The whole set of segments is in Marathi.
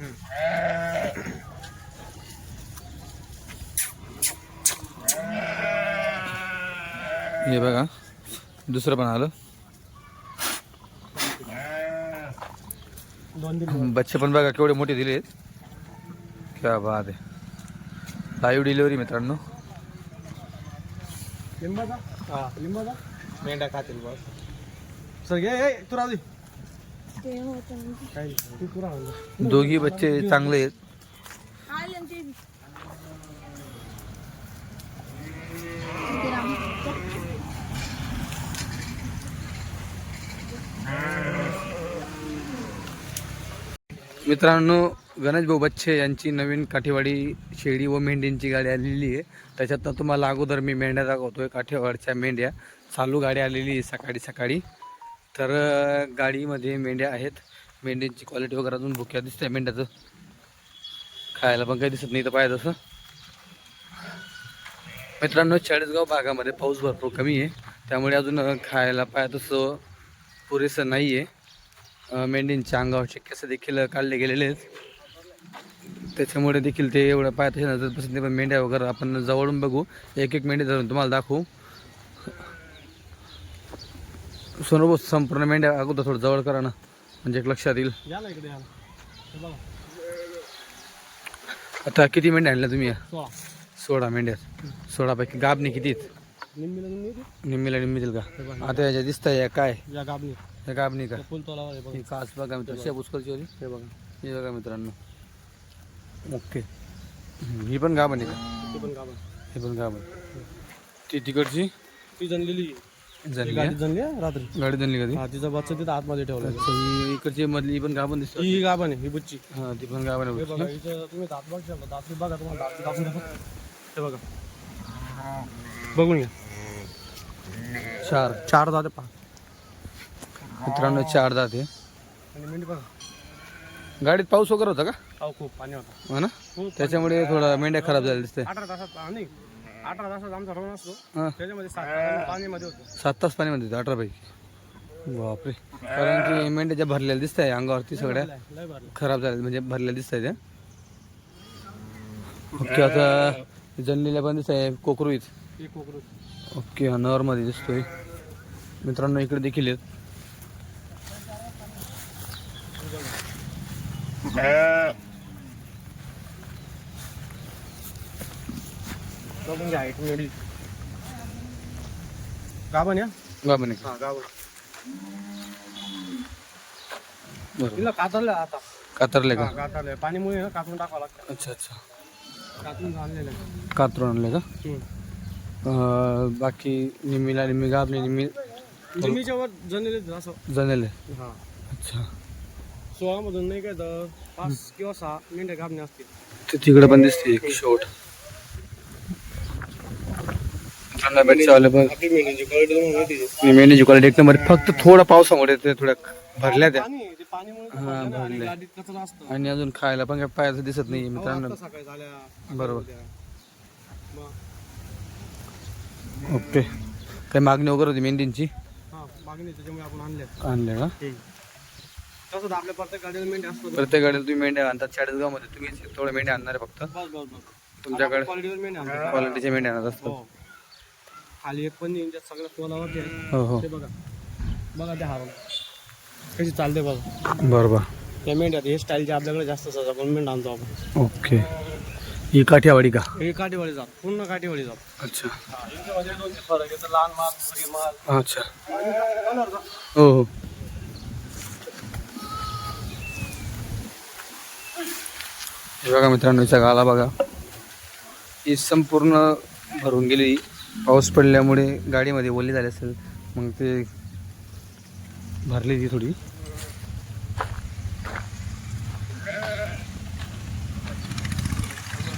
हे बघा. दुसरं पण आलं. दोन दिन बच्चे पण बघा केवढे मोठे दिले क्या बात आहे. लाईव्ह डिलिव्हरी मित्रांनो. लिंबाचा? हा. लिंबाचा? मेंढ्या खातील बस. सर घे तू राहू. दोघी बच्चे चांगले आहेत. मित्रांनो गणेश भाऊ बच्चे यांची नवीन काठीवाडी शेळी व मेंढ्यांची गाडी आलेली आहे. त्याच्यात तुम्हाला अगोदर मी मेंढ्या दाखवतोय काठीवाडच्या मेंढ्या. चालू गाडी आलेली आहे सकाळी सकाळी. तर गाडीमध्ये मेंढ्या आहेत. मेंढ्यांची क्वालिटी वगैरे अजून भुक्या दिसतंय मेंढ्याचं. खायला पण काही दिसत नाही तर पाहिजे तसं. मित्रांनो चाळीसगाव भागामध्ये पाऊस भरपूर कमी आहे. त्यामुळे अजून खायला पाहिजे तसं पुरेसं नाही आहे मेंढींच्या अंगावरचे केस देखील काढले गेलेले आहेत. त्याच्यामुळे देखील ते एवढं पाहत नजर बसत नाही पण मेंढ्या वगैरे आपण जवळून बघू. एक एक मेंढी धरून तुम्हाला दाखवू. सोनोबो संपूर्ण मेंढ्या अगोदर थोडं जवळ करा ना. म्हणजे एक लक्षात येईल. आता किती मेंढ्या आणल्या तुम्ही? सोळा. सोळा मेंढ्यात. सोळापैकी गाबणी किती निम्मीला निम्मीतील का? आता याच्या दिसतंय या काय? या गाबणी. गाबणी का? ही काच बघा मित्रांनो. शेप उचकलची होती हे बघा. हे बघा मित्रांनो. ओके. ही पण गाभण आहे का? गाबण. ही पण गाभण ती तिकडची? ती जनलेली गाडी आहे? रात्री? गाडी जनली कधी? हा तिचा बच्चा तिथं आतमध्ये ठेवला अच्छा ही इकडची मधली पण गाभण दिसते ही आहे ही बुच्ची. हा ती पण गाभण हे आहे बघा इथं तुम्ही दात बघ दात बघा तुम्हाला दात दाबून दाखव. हे बघा. बघून घ्या. चार. चार दाते पहा. मित्रांनो चार दात. आहे आणि मेंढी बघा. गाडीत पाऊस वगैरे होता का? अहो खूप पाणी होता. हा ना? खूप त्याच्यामुळे थोडा मेंढ्या खराब झाल्या दिसते अठरा तासात पाणी अठरा तासात आमचा रोड असतो. हा. त्याच्यामध्ये सात तास पाणीमध्ये होतो. सात तास पाणीमध्ये होते अठरा पैकी. बापरे. कारण की मेंढ्या ज्या भरलेल्या दिसत आहे अंगावरती सगळ्या लय लय भरलं खराब झाल्या म्हणजे भरलेल्या दिसत आहे त्या. ओके आता जनलेल्या पण दिसत आहे कोकरूईत एक ओके हा नवरमध्ये दिसतोय. मित्रांनो इकडे देखील आहेत. बघून घ्या एक मेंढी गाभण या. गाभण हा गाभण बरोबर तिला कातरलं आता. कातरले का? हा कातरलं पाणीमुळे ना कातून टाकावं लागतं. अच्छा अच्छा. कातून आणलेलं आहे. कातरून आणले का? हम्म. अं, बाकी निम्मीला निम्मी गाभणी निम्मी जमिनीच्या वर जनलेले असं. जनेले. हा. अच्छा. सोळामधून नाही काय तर पाच किंवा सहा मेंढ्या गाभणे असतील. ते तिकडे पण दिसते एक शेवट चांगला आपली मेंढ्यांची क्वालिटी तुम्हाला माहिती आहे. मेंढीची क्वालिटी एक नंबर फक्त थोडा पावसामुळे ते थोड्या भरल्या त्या. पाणी ते पाणीमुळे हा, आणि भरलंय. गाडीत कचरा असतो. आणि अजून खायला पण काय पायाचं दिसत नाही मित्रांनो. आता सकाळी झाल्या. बरोबर. मग, ओके. काही मागणी वगैरे होती मेंढींची हा मागणी त्याच्यामुळे आपण आणले आणले का? आपल्या प्रत्येक गाडीला मेंढ्या असतो. प्रत्येक गाडीला तुम्ही मेंढ्या आणतात. चाळीसगावमध्ये तुम्ही थोडे मेंढ्या आणणार आहे फक्त. बस बस बस. तुमच्याकडे क्वालिटीवर मेंढ्या आणतो क्वालिटीचे मेंढ्या आणत असतात. हो. खाली एक पण इंच्यात सगळं तोलावरती आहे. हो हो. ते बघा. बघा ते हार कशी चालते बघा. बरोबर त्या मेंढ्यात हे स्टाईलचे आपल्याकडे जास्त आपण मेंढ आणतो आपण. ओके. ही काठियावाडी का? हे काठीवाडी जात पूर्ण काठीवाडी जात. अच्छा. यांच्यामध्ये फरक येतं लहान माल मोठी माल. अच्छा. जा. हो हो. हे बघा मित्रांनो हिचा गाला बघा. ही संपूर्ण भरून गेली पाऊस पडल्यामुळे गाडीमध्ये ओली झाली असेल मग ते भरली ती थोडी.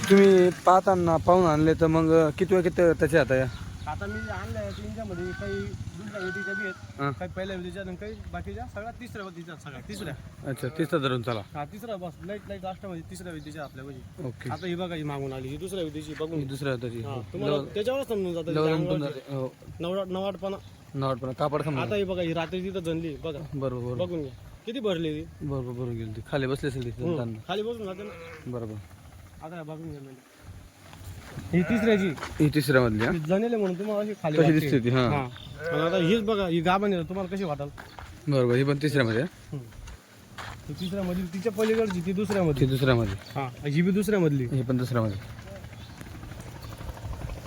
तुम्ही पाहताना पाहून आणले तर मग किती वेळ किती त्याचे आता या आता मी आणलंय त्यांच्यामध्ये काही दुसऱ्या वेटीच्या बी आहेत हां. काही पहिल्या वेटीच्या आणि काही बाकीच्या सगळ्या तिसऱ्या वेटीच्या सगळ्या तिसऱ्या. अच्छा तिथं धरून चला. हा तिसरा बस लाइट लाइट लास्टमध्ये तिसऱ्या वेटीच्या आपल्या वेळी ओके. आता ही बघा ही मागून आली ही दुसऱ्या वेटीची बघून. ही दुसऱ्या त्याची हा, तुम्हाला त्याच्यावरच समजून जातं. हो. नवरा नवाटपणा नॉट पण कापड समजा आता ही बघा ही रात्री तिथं जनली बघा. बरोबर बघून घ्या. किती भरली ती? बरोबर बरोबर गेली ती खाली बसली असेल जाताना. खाली बसून जाते ना. बरोबर. आता हे बघून घ्या मेंढ्या. ही तिसऱ्याची. ही तिसऱ्या मधली हा म्हणून तुम्हाला अशी खाली कशी वाटते. दिसते ती हा? हा. आणि आता हीच बघा ही गाभण आहे तुम्हाला कशी वाटाल? बरोबर ही पण तिसऱ्या मध्ये हा? ही तिसऱ्या मधली तिच्या पलीकडची ती दुसऱ्या ती मध्ये दुसऱ्या मध्ये हा ही बी दुसऱ्या मधली ही पण दुसऱ्या मध्ये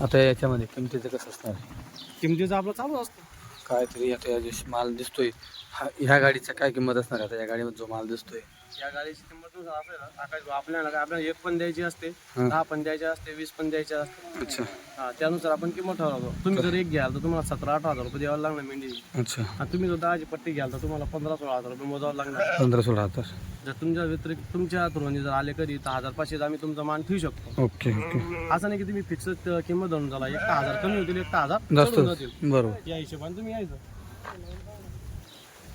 आता याच्यामध्ये किमतीचं कसं असणार? आहे? किमतीचा आपला चालू असतो. काहीतरी आता या जे माल दिसतोय. हा ह्या गाडीचा काय किंमत असणार आहे आता? या गाडीमध्ये जो माल दिसतोय. या गाडीची किंमत नुसार असेल ना, आकाश आपल्याला आपल्याला एक पण द्यायची असते हा. दहा पण द्यायचे असते वीस पण द्यायचे असते. अच्छा. हा त्यानुसार आपण किंमत ठरवतो. तुम्ही जर एक घ्याल तर तुम्हाला सतरा अठरा हजार रुपये द्यावं लागणार मेंढीची. अच्छा. आणि तुम्ही जर दहाची पट्टी घ्याल तर तुम्हाला पंधरा सोळा हजार रुपये मोजावं लागणार. पंधरा सोळा हजार. जर तुमच्या व्यतिरिक्त तुमच्या थ्रोनी जर आले कधी तर हजार पाचशे आम्ही तुमचा मान ठेवू शकतो. Okay okay. असं नाही की तुम्ही फिक्स किंमत धरून झाला एक हजार कमी होतील एक हजार जास्त. चढून जातील बरोबर. या हिशोबाने तुम्ही यायचं.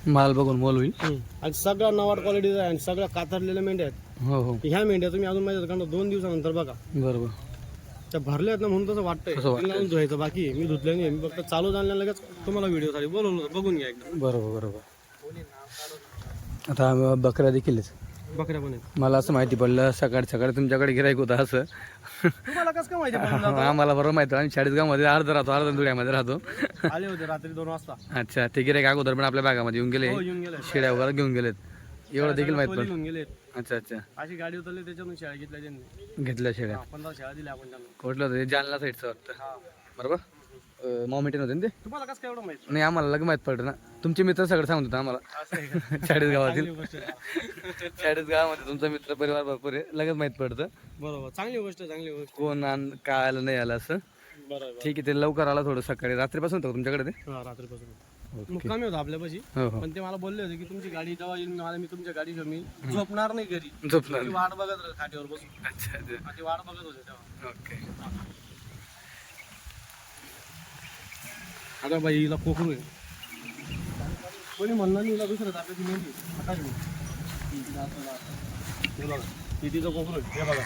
माल बघून मोल होईल. आणि सगळ्या नवाड क्वालिटीचा आहे आणि सगळ्या कातरलेल्या मेंढ्या आहेत. हो हो. ह्या मेंढ्या तुम्ही अजून माहिती का? दोन दिवसानंतर बघा. बरोबर. त्या भरल्या आहेत ना म्हणून तसं वाटतंय. तसं वाटतंय. त्यांना अजून धुवायचं बाकी आहे. मी धुतलं नाही. मी फक्त चालू जाणल्या लगेच तुम्हाला व्हिडिओ साठी बोलवलं. होतं. बघून घ्या एकदा. बरोबर बरोबर. आता बकऱ्या देखील आहेत. बकऱ्या पण आहेत. मला असं माहिती पडलं सकाळ सकाळी तुमच्याकडे गिरायक होतं असं. तुम्हाला कसं काय माहिती पडलं आता? आम्हाला बरोबर माहिती आम्ही चाळीसगावमध्ये अर्धा राहतो अर्धा धुळ्यामध्ये राहतो. आले होते रात्री दोन वाजता. अच्छा ते गिरायक अगोदर पण आपल्या भागामध्ये येऊन गेले. हो येऊन गेले शेड्या वगैरे घेऊन गेलेत. एवढं देखील माहीत पडलं. घेऊन गेले अच्छा अच्छा. अशी गाडी उतरली त्याच्यातून शाळा घेतल्या त्यांनी. घेतल्या शेड्या. हा, पंधरा शाळा दिल्या आपण त्यांना. कुठलं होतं? ते जालना साईडचं वाटतं. हा. बरोबर? मॉमिटेन होते ना ते? तुम्हाला कसं काय एवढं माहिती? नाही आम्हाला लग माहीत पडलं ना. तुमचे मित्र सगळं सांगत होते आम्हाला? चाळीस गावातील. चाळीस गावामध्ये तुमचा मित्र परिवार भरपूर आहे. लगेच माहीत पडतं. बरोबर. चांगली गोष्ट आहे, चांगली गोष्ट कोण आण काय आलं नाही आलं असं. बरोबर. ठीक आहे ते लवकर आला थोडं सकाळी. रात्रीपासून होतं का तुमच्याकडे ते? हा रात्रीपासून मुक्कामी होता आपल्यापाशी. हो हो. पण ते मला बोलले होते की तुमची गाडी जेव्हा येईल मला मी तुमच्या गाडीशिवाय मी झोपणार नाही घरी. झोपणार वाट बघत राहील खाटीवर बसून. अच्छा ती वाट बघत होते तेव्हा. ओके. आता बाई हिला कोकरू आहे. कोणी म्हणणार नाही हिला दुसरं ताप्याची मेंढी आता. हे बघा हे तिचं कोकरू आहे. हे बघा.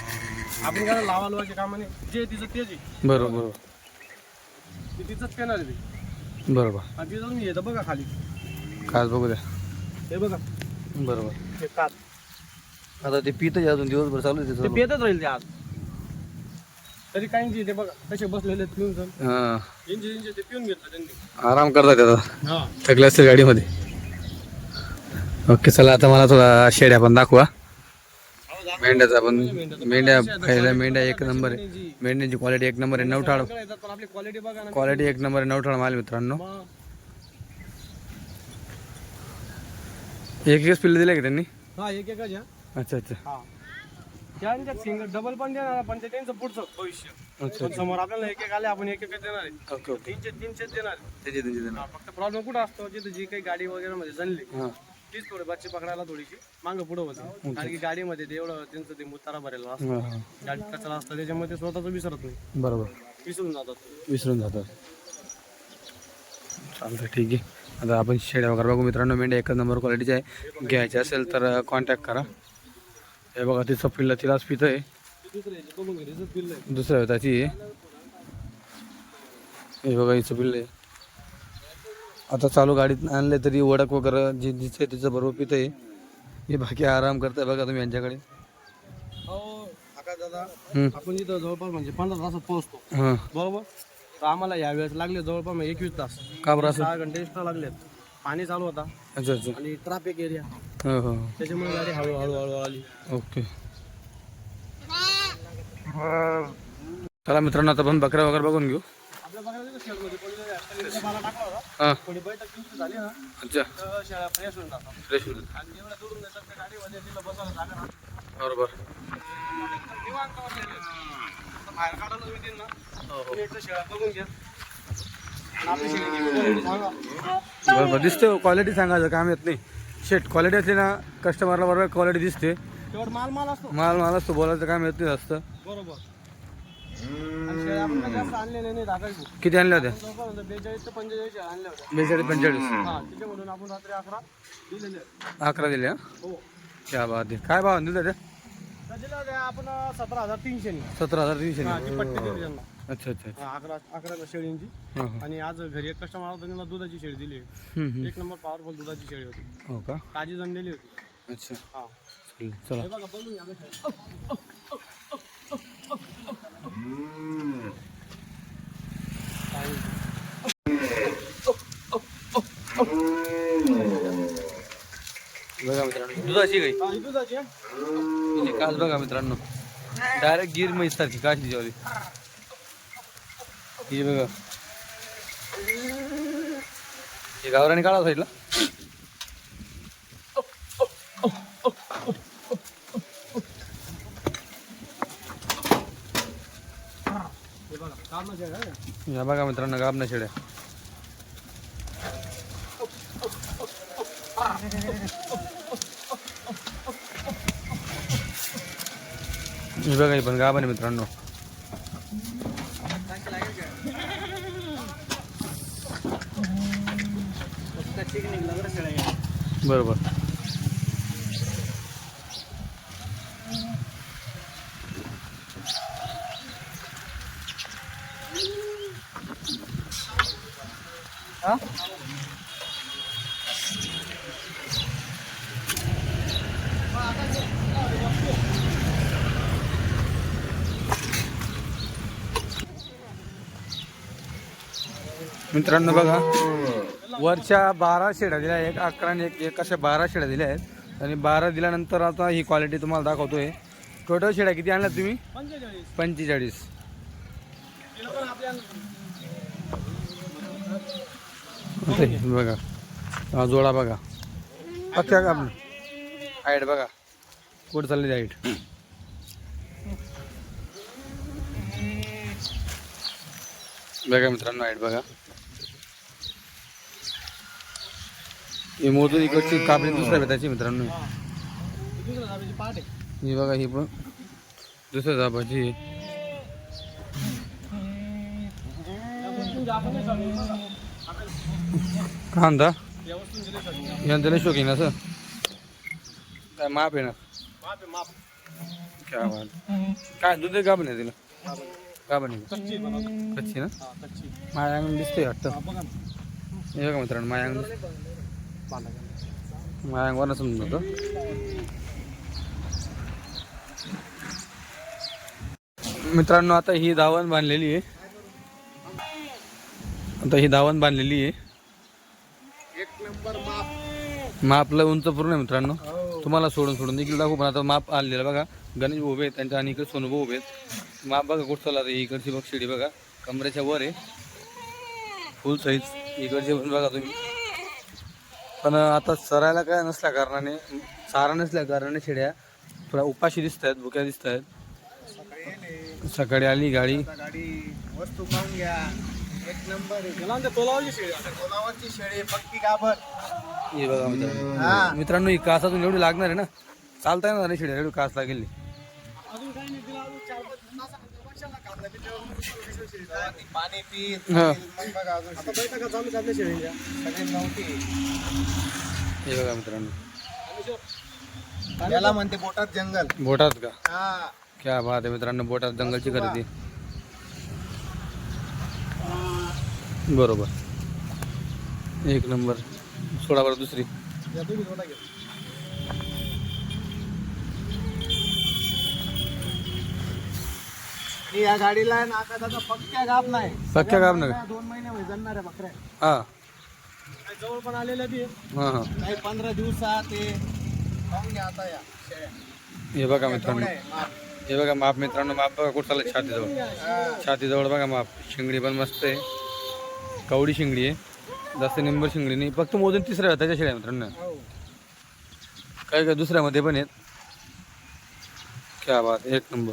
आपण काय लावा लावायचे कामाने जे तिचं तेच आहे. बरोबर बरोबर. ते तिचंच पेणार आहे. ते बरोबर. आणि तिचं तुम्ही येतं बघा खाली. काच बघू द्या. हे बघा. बरोबर. ते कात आता ते पितच अजून दिवसभर चालू आहे ते त्याचं पेतच राहील ते आज. तरी काहींची ते बघा कसे बसलेले आहेत पिऊन सर हां. इंचे इंचे ते पिऊन घेतलं त्यांनी. आराम करतात आता. हा. थकले असतील गाडीमध्ये. ओके चला आता मला थोडा शेड्या पण दाखवा. मेंढ्याचा पण मेंढ्या पहिल्या मेंढ्या एक नंबर आहे. मेंढ्यांची क्वालिटी एक नंबर आहे. नवठाळ येतात पण आपली क्वालिटी बघा ना क्वालिटी एक नंबर आहे. नवठाळ माल मित्रांनो. मग एक एकच पिल्ले दिले का त्यांनी? हा एक एकच या अच्छा अच्छा. हा. त्यांच्यात सिंगल डबल पण देणार पण ते त्यांचं पुढचं भविष्य. पण समोर आपल्याला एक एक आले आपण एक एकच देणार आहे. ओके तीनशे तीनशेच देणार आहे. त्याची त्यांची हा, फक्त प्रॉब्लेम कुठं असतो? जिथे जी काही गाडी वगैरे मध्ये जनली हां. तीच थोडी बच्चे पकडायला थोडीशी मागं पुढं होते. कारण की गाडीमध्ये ते एवढं त्यांचं ते मुतारा भरेला असतो. हां हां. गाडीत कचरा असतो त्याच्यामुळे ते स्वतःच विसरत नाही. बरोबर. विसरून जातात. विसरून जातात. चालतं ठीक आहे. आता आपण शेड्या वगैरे बघू मित्रांनो. मेंढ्या एकच नंबर क्वालिटीचे आहे. घ्यायचे असेल तर कॉन्टॅक्ट करा. हे बघा तिचं पिल्लं तिलाच पितं आहे त्याचं दुसऱ्या आहे. हे बघा हिचं पिल्लं आहे. आता चालू गाडीत आणले तरी वडक वगैरे जे जिचं आहे तिचं बरोबर पितं आहे हे बाकी आराम करताय बघा तुम्ही यांच्याकडे. आपण इथं जवळपास म्हणजे पंधरा तासात पोहोचतो. बरोबर? तर आम्हाला या वेळेस लागले जवळपास म्हणजे एकवीस तास. का बरं सहा घंटे एक्स्ट्रा लागलेत. पाणी चालू होता. अच्छा अच्छा. आणि ट्रॅफिक एरिया हो हो. त्याच्यामुळे गाडी हळू हळू हळू आली. ओके. चला मित्रांनो आता आपण बकऱ्या वगैरे बघून घेऊ. हां. अच्छा. फ्रेश राहते. बरोबर. बरोबर दिसते क्वालिटी सांगायचं काम येत नाही. शेट क्वालिटी असली ना कस्टमरला बरोबर क्वालिटी दिसते. तेवढं माल माल असतो. माल माल असतो बोलायचं काम येत नाही जास्त. बरोबर. आणि शेळ्या आपण काही जास्त नाही किती आणल्या होत्या? बेचाळीस ते पंचेचाळीस शेळ्या आणल्या होत्या. बेचाळीस पंचेचाळीस. हा त्याच्यामधून आपण रात्री अकरा दिलेले आहेत. अकरा दिल्या हो? क्या बात आहे. काय भाव दिलं त्या आपण सतरा हजार तीनशे सतरा हजार तीनशे हा ती पट्टी दिली त्यांना. अच्छा अच्छा अच्छा. अकरा अकरा शेळींची हां हां. आणि आज घरी एक कस्टमर आला त्यांना दुधाची शेळी दिली हम्म, हम्म. एक नंबर पॉवरफुल दुधाची शेळी होती. हो का? ताजी जमलेली होती. अच्छा. हा. चालेल चला. हे बघा बघून घ्या ना शेळी. बघा मित्रांनो दुधाची गाई हा, ही दुधाची आहे. म्हणजे कास बघा मित्रांनो डायरेक्ट गिर म्हैस सारखी काशी जेवली हे बघा. हे गावराने काढा साईडला. या बघा मित्रांनो गाबना शेड्या. ही बघा पण गाब आहे मित्रांनो फक्त चिक निघला बरं शेळ्या घ्या. बरोबर. मित्रांनो बघा. वरच्या बारा शेड्या दिल्या आहेत. एक अकरा आणि एक एक अशा बारा शेड्या दिल्या आहेत. आणि बारा दिल्यानंतर आता ही क्वालिटी तुम्हाला दाखवतो आहे टोटल शेड्या किती आणल्या तुम्ही? पंचेचाळीस. बघा. हा जोडा बघा. पक्क्या का आपण हाईट बघा. कुठं चालली हाईट बघा मित्रांनो हाईट बघा. ही मोजून इकडची कापडी दुसऱ्या बेताची मित्रांनो हा. बघा ही पण दुसऱ्या नाही. आपण कांदा या वस्तूंची नाही. यांचं शोकीन असं काय माप माप. काय दूध का पण तिला. का पण कच्ची ना. माया अंगण दिसतंय वाटतं हा, बघा मित्रांनो माया अंगण बांधा. माया समजून होतं मित्रांनो आता ही दावण बांधलेली आहे. आता ही दावण बांधलेली आहे. एक नंबर माप मापला उंच पूर्ण आहे मित्रांनो. तुम्हाला सोडून सोडून देखील दाखवू पण आता माप आलेलं बघा. गणेश उभे आहेत त्यांच्या आणि इकडे सोनू उभे आहेत. माप बघा कुठं चालला इकडची बघ शिडी बघा. कमरेच्या वर आहे. फुल साईज इकडचे पण बघा तुम्ही. पण आता सरायला काय नसल्या कारणाने चारा नसल्या कारणाने शेड्या थोड्या उपाशी दिसत आहेत भुक्या दिसत आहेत सकाळी आली गाडी. गाडी वस्तू पाहून घ्या एक नंबर तोलावरची शेळी पक्की गाभर हे बघा मित्रांनो. हा. मित्रांनो ही कासातून एवढी लागणार आहे ना? चालता येणार नाही शेड्या एवढी कास लागेल. पाणी पीत बघा आता बैठका चालू आहेत आपल्या नव्हती मित्रांनो। त्याला म्हणते बोटात जंगल. बोटात का? हा. क्या बात आहे मित्रांनो बोटात जंगलची खरेदी. बरोबर. एक नंबर. सोडा बरं दुसरी. या गाडीला आहे ना आता त्याचा पक्क्या गाप नाही. पक्क्या गाप नाही. सगळ्या दोन महिने होईल आहे बकऱ्या. हा. काही जवळ पण आलेल्या बी. आहे. हा हा. काही पंधरा दिवसात ते पाहून घ्या आता या. शेळ्या. हे बघा मित्रांनो. आहे, माप. हे बघा माप मित्रांनो माप बघा कुठं चाललं छातीजवळ. हा. छातीजवळ बघा माप. शिंगडी पण मस्त आहे. कवडी शिंगडी आहे. जास्त निंबर शिंगडी नाही. फक्त मोजून तिसऱ्या त्याच्या शेळ्या मित्रांनो. हो. काय काय दुसऱ्यामध्ये पण आहेत? क्या बात एक नंबर.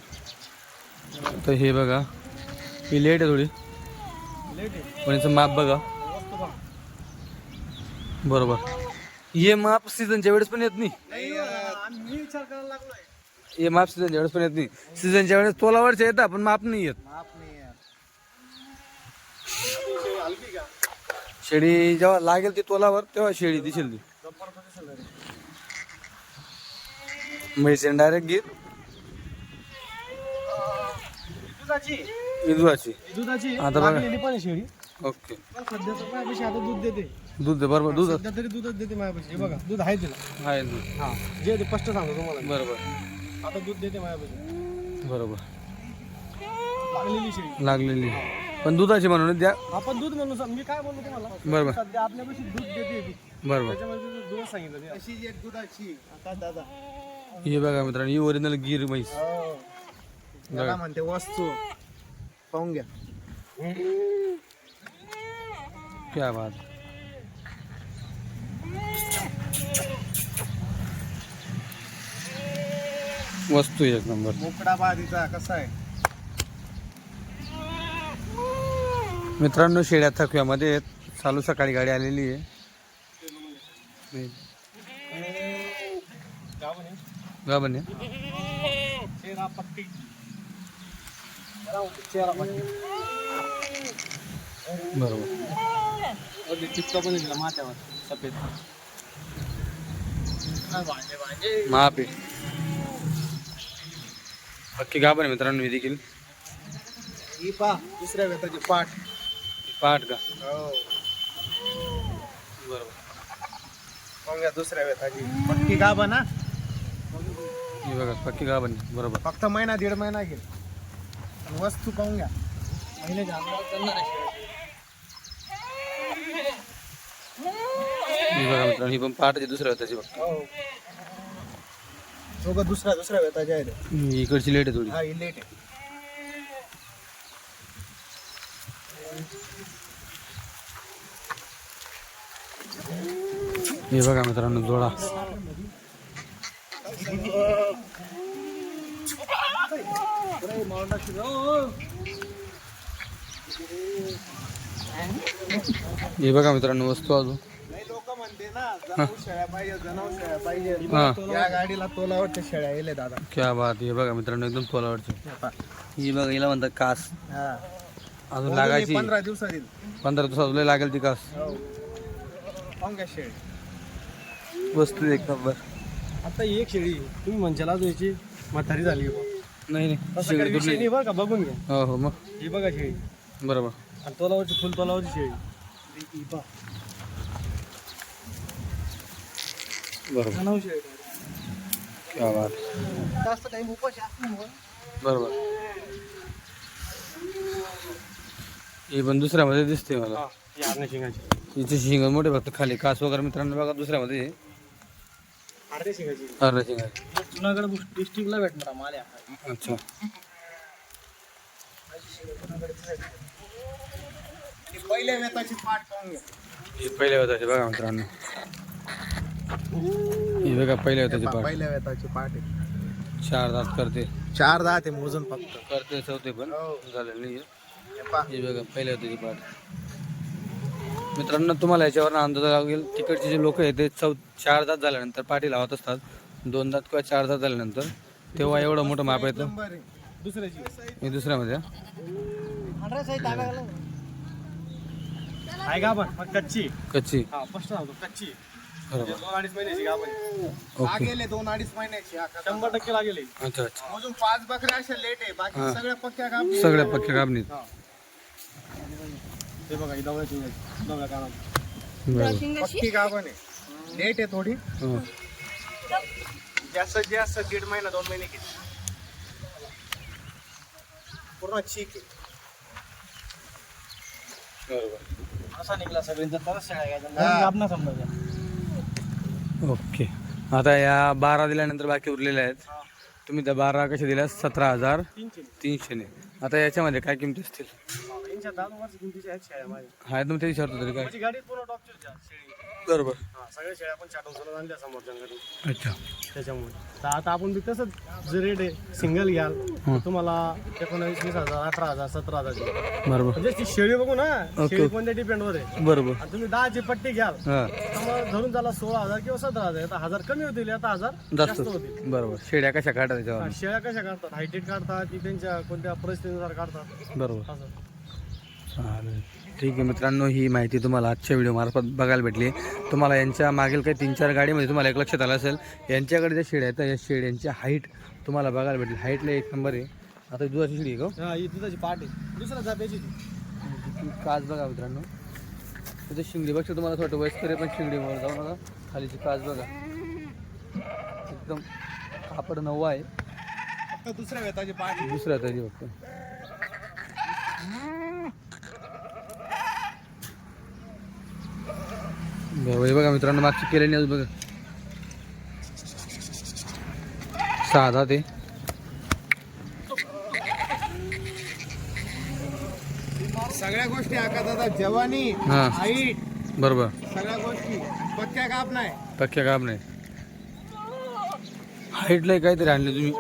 तर हे बघा. ही लेट आहे थोडी. पण याचं माप बघा. बरोबर. हे माप सीझनच्या वेळेस पण येत नाही. ये हे माप सीझनच्या वेळेस पण येत नाही. सीझनच्या वेळेस तोलावरच्या येतात पण माप नाही येत. नाही शेळी जेव्हा लागेल ती तोलावर तेव्हा शेळी दिसेल ती. म्हैसेन डायरेक्ट गीत ही दुधाची? दुधाची. दुधाची आता बघा. लागलेली पण आहे शेळी ओके. पण सध्या तर माझ्यापाशी आता दूध देते. दूध दे बरोबर. दूध सध्या तरी दूधच देते माझ्यापाशी हे बघा दूध आहे तिला. आहे दूध. हा. जे ते स्पष्ट सांगतो तुम्हाला. बरोबर. आता दूध देते माझ्यापाशी बरोबर. लागलेली शेळी. लागलेली. पण दुधाची म्हणून द्या. आपण दूध म्हणून सांग- मी काय बोललो तुम्हाला? बरोबर. सध्या आपल्यापाशी दूध देते ती. बरोबर. त्याच्यामध्ये दूध सांगितलं ते. अशी एक दुधाची. आता दादा हे बघा मित्रांनो ही ओरिजिनल गिर म्हैस. हो. त्याला म्हणते वस्तू. पाहून घ्या. क्या बात. वस्तू एक नंबर. मोकळा बादीचा कसा आहे? मित्रांनो शेळ्या थकव्यामध्ये चालू सकाळी गाडी आलेली आहे. पट्टी त्याला म्हणते चेहरा पट्टी बरोबर चिपका पण दिला माथ्यावर सफेद महापे पक्की गाभण आहे मित्रांनो ही देखील. ही पा दुसऱ्या वेताची पाठ पाठ का? हो. बरोबर दुसऱ्या वेताची पक्की गाभा ना ही बघा पक्की गाभण बरोबर. फक्त महिना दीड महिना घे. आणि वस्तू पाहून घ्या. ही ही पण दुसऱ्या बघ. वेताचे आहेत. ही इकडची लेट आहे थोडी. हा ही लेट आहे. हे बघा मित्रांनो जोडा. हे बघा मित्रांनो वस्तू अजून नाही लोक म्हणते ना जनावर शेळ्या पाहिजे जनावर शेळ्या पाहिजे. या गाडीला तोलावरच्या शेळ्या येले दादा. क्या बात हे बघा मित्रांनो एकदम तोलावरची. ही बघा हिला म्हणतात कास. हा. अजून लागायची. पंधरा दिवसात येईल पंधरा दिवसात लय लागेल ती कास. हो. पाहून घ्या शेळी. वस्तू एक नंबर. आता ही एक शेळी तुम्ही म्हणशाल अजून याची म्हातारी झाली. नाही नाही. तसं शेळी काही विषय कुठली नाही बरं का बघून घ्या. हो हो मग. ही बघा शेळी. बरोबर. आणि तोलावरची फुल तोलावरची शेळी. ही पहा. बरोबर. जनावर शेळी. क्या बात जास्त काही उपाशी असल्यामुळे बरोबर. ही पण दुसऱ्यामध्ये दिसते मला. हा ही आरण्या शिंगाची हिचे शिंग मोठे फक्त खाली. कास वगैरे मित्रांनो बघा दुसऱ्यामध्ये. आहे. अर्धा आहे. जुनागड डिस्ट्रिक्टला भेटणार अच्छा. पहिल्या वेताची पाठ पाहून घ्या. पहिल्या होताची बघा मित्रांनो. ही बघा पहिल्या पहा, पाठ. पहिल्या वेताची पाठ आहे चार दात करते. चार दहा ते मोजून फक्त. करते चौथे पण. हो. झालेलं नाही हे बघा पहिल्या होताची पाठ. मित्रांनो तुम्हाला याच्यावर अंदाज लागेल तिकडचे जे लोक आहेत ते चौ चार दात झाल्यानंतर पाठी लावत असतात. दोन दात किंवा चार दात झाल्यानंतर तेव्हा एवढं मोठं माप येतं. हे दुसऱ्यामध्ये कच्ची. कच्ची. हा कच्ची. बरोबर. दोन अडीच महिन्याची हा हा. शंभर टक्के लागेल. अच्छा अच्छा. अजून पाच बकऱ्या अशा लेट आहे बाकी. सगळ्या पक्क्या काम सगळ्या पक्क्या कापणीत ते बघा ही कानात बरोबर पक्की गाभण आहे. लेट आहे थोडी. हो. जास्त जास्त दीड महिना दोन महिने घेतली पूर्ण चीक आहे. बरोबर. असा निघला सगळ्यांचा तरच घ्यायचा. हा. नवीन समजायचा. ओके. आता या बारा दिल्यानंतर बाकी उरलेल्या आहेत. हा. तुम्ही त्या बारा कशा दिल्या सतरा हजार तीनशे तीनशेने आता याच्यामध्ये काय किमती असतील? तीनशे दहा वर्ष किमतीच्या आहेत शेळ्या माझ्या हा तुम्ही ते विचारतो तरी काय? माझी गाडी पूर्ण टॉपची शेळी. बरोबर. हा सगळ्या शेळ्या आपण सोडून आणल्या अच्छा. त्याच्यामुळे. तर आता आपण बी तसंच जे रेट आहे सिंगल घ्याल तर तुम्हाला एकोणावीस वीस हजार अठरा हजार सतरा हजार. बरोबर. म्हणजे ती शेळी बघू ना. शेळी कोणत्या डिपेंडवर आहे? बरोबर. आणि तुम्ही दहाची पट्टी घ्याल हा. तर मग धरून झाला सोळा हजार किंवा सतरा हजार आता हजार कमी होतील आता हजार जास्त जास्त होतील. बरोबर. शेड्या कशा काढतात त्याच्यावर शेळ्या कशा काढतात? हायटेड काढतात की त्यांच्या कोणत्या परिस्थितीनुसार काढतात? बरोबर. असं. चालेल. ठीक आहे मित्रांनो ही माहिती तुम्हाला आजच्या व्हिडिओमार्फत बघायला भेटली. तुम्हाला यांच्या मागील काही तीन चार गाडीमध्ये तुम्हाला एक लक्षात आलं असेल यांच्याकडे ज्या शेड्या आहेत या शेड्यांची हाईट तुम्हाला बघायला भेटली. हाईटला एक नंबर आहे. आता दुधाची शिडी आहे हा? दुधाची पाट आहे. ती. ती काच बघा मित्रांनो. तिथे शिंगडी बघता तुम्हाला वाटतं वयस्कर आहे पण शिंगडीवर जाऊ नका खालीची काच बघा. एकदम कापड नवा आहे. दुसऱ्या. दुसऱ्या तरी फक्त. हे बघा मित्रांनो मागची केलेली आज बघा. साधा ते. सगळ्या गोष्टी आका दादा जवानी हा. हाईट बरोबर. सगळ्या गोष्टी. पक्क्या काप नाही. पक्क्या काम नाही. हाईटला काहीतरी आणले तुम्ही.